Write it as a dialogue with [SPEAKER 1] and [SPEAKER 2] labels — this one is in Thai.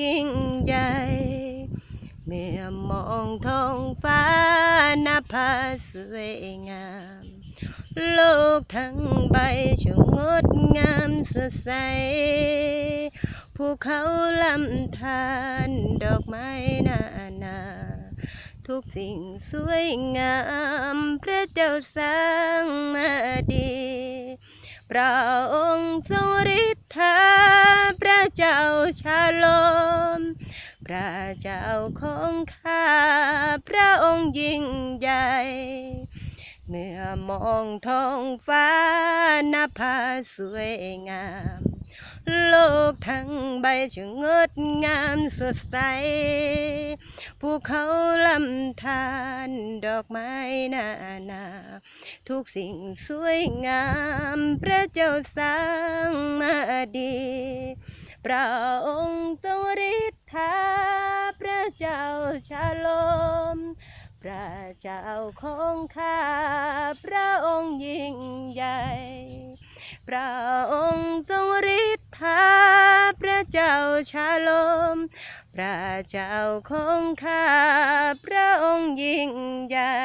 [SPEAKER 1] ยิ่งใหญ่เมื่อมองท้องฟ้าน้าผาสวยงาม โลกทั้งใบช่างงดงามสดใสภูเขาลำธารดอกไม้นานา ทุกสิ่งสวยงามพระเจ้าสร้างมาดีพระองค์ทรงฤท เจ้าชาลม พระเจ้าของข้าพระองค์ยิ่งใหญ่ เมื่อมองท้องฟ้าหน้าผาสวยงาม โลกทั้งใบช่างงดงามสดใสภูเขาลำธารดอกไม้นานา ทุกสิ่งสวยงาม พระเจ้าสร้างมาดี พระองค์ทรงฤทธาพระเจ้าชาลมพระเจ้าของข้าพระองค์ยิ่งใหญ่ พระองค์ทรงฤทธาพระเจ้าชาลม พระเจ้าของข้าพระองค์ยิ่งใหญ่